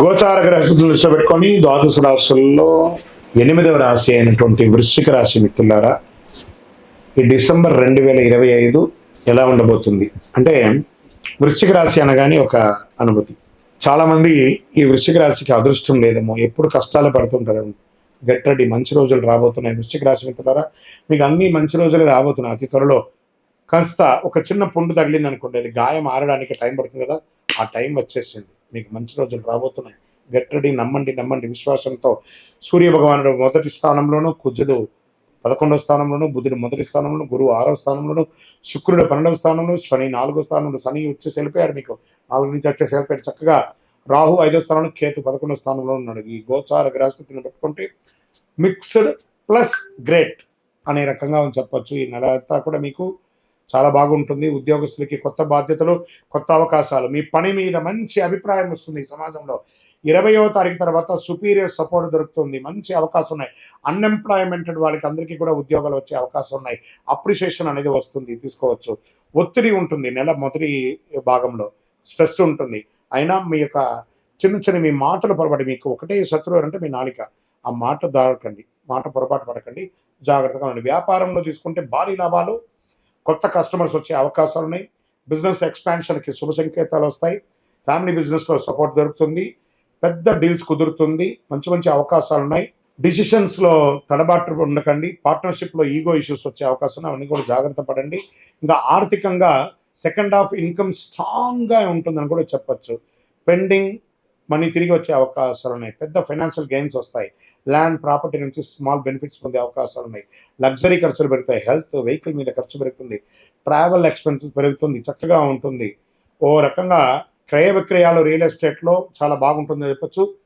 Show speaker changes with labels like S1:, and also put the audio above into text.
S1: గోచార గ్రహస్థితులు దృష్టిలో పెట్టుకొని ద్వాదశ రాశుల్లో ఎనిమిదవ రాశి అయినటువంటి వృశ్చిక రాశి మిత్రులారా ఈ డిసెంబర్ రెండు వేల ఇరవై ఐదు ఎలా ఉండబోతుంది? అంటే వృశ్చిక రాశి అనగానే ఒక అనుభూతి. చాలామంది ఈ వృశ్చిక రాశికి అదృష్టం లేదేమో ఎప్పుడు కష్టాలు పడుతుంటారు. గెట్ రెడీ మంచి రోజులు రాబోతున్నాయి వృశ్చిక రాశి మిత్రులారా. మీకు అన్ని మంచి రోజులు రాబోతున్నాయి అతి త్వరలో. కాస్త ఒక చిన్న పుండు తగిలింది అనుకోండి అది గాయం ఆరడానికి టైం పడుతుంది కదా ఆ టైం వచ్చేసింది. మీకు మంచి రోజులు రాబోతున్నాయి. గట్టడి నమ్మండి నమ్మండి. విశ్వాసంతో సూర్య భగవానుడు మొదటి స్థానంలోను కుజుడు పదకొండవ స్థానంలోను బుధుడు మొదటి స్థానంలో గురువు ఆరో స్థానంలోను శుక్రుడు పన్నెండవ స్థానంలో శని నాలుగో స్థానంలో శని వచ్చి వెళ్ళిపోయాడు మీకు. నాలుగు నుంచి వచ్చే వెళ్ళిపోయాడు చక్కగా రాహు ఐదో స్థానంలో కేతు పదకొండవ స్థానంలో ఉన్నాడు. ఈ గోచార గ్రహస్థితిని పెట్టుకుంటే మిక్స్డ్ ప్లస్ గ్రేట్ అనే రకంగా చెప్పచ్చు. ఈ నెల అంతా కూడా మీకు చాలా బాగుంటుంది. ఉద్యోగస్తులకి కొత్త బాధ్యతలు కొత్త అవకాశాలు. మీ పని మీద మంచి అభిప్రాయం వస్తుంది ఈ సమాజంలో. ఇరవయో తారీఖు తర్వాత సుపీరియర్ సపోర్ట్ దొరుకుతుంది. మంచి అవకాశం ఉన్నాయి. అన్ఎంప్లాయ్మెంటెడ్ వాళ్ళకి అందరికీ కూడా ఉద్యోగాలు వచ్చే అవకాశం ఉన్నాయి. అప్రిషియేషన్ అనేది వస్తుంది. తీసుకోవచ్చు. ఒత్తిడి ఉంటుంది నెల మొదటి భాగంలో. స్ట్రెస్ ఉంటుంది. అయినా మీ యొక్క చిన్న చిన్న మీ మాటలు పొరపాటు మీకు ఒకటే శత్రువు అంటే మీ నాలిక. ఆ మాట దాడకండి మాట పొరపాటు పడకండి. జాగ్రత్తగా ఉండండి. వ్యాపారంలో తీసుకుంటే భారీ లాభాలు కొత్త కస్టమర్స్ వచ్చే అవకాశాలు ఉన్నాయి. బిజినెస్ ఎక్స్పాన్షన్కి శుభ సంకేతాలు వస్తాయి. ఫ్యామిలీ బిజినెస్లో సపోర్ట్ దొరుకుతుంది. పెద్ద డీల్స్ కుదురుతుంది. మంచి మంచి అవకాశాలు ఉన్నాయి. డిసిషన్స్లో తడబాటు ఉండకండి. పార్ట్నర్షిప్లో ఈగో ఇష్యూస్ వచ్చే అవకాశం ఉన్నాయి. అవన్నీ కూడా జాగ్రత్త పడండి. ఇంకా ఆర్థికంగా సెకండ్ హాఫ్ ఇన్కమ్ స్ట్రాంగ్గా ఉంటుందని కూడా చెప్పచ్చు. పెండింగ్ మనీ తిరిగి వచ్చే అవకాశాలు ఉన్నాయి. పెద్ద ఫైనాన్షియల్ గెయిన్స్ వస్తాయి. ల్యాండ్ ప్రాపర్టీ నుంచి స్మాల్ బెనిఫిట్స్ పొందే అవకాశాలు ఉన్నాయి. లగ్జరీ ఖర్చులు పెరుగుతాయి. హెల్త్ వెహికల్ మీద ఖర్చు పెరుగుతుంది. ట్రావెల్ ఎక్స్పెన్సెస్ పెరుగుతుంది. చక్కగా ఉంటుంది. ఓ రకంగా క్రయ విక్రయాలు రియల్ ఎస్టేట్లో చాలా బాగుంటుందని చెప్పొచ్చు.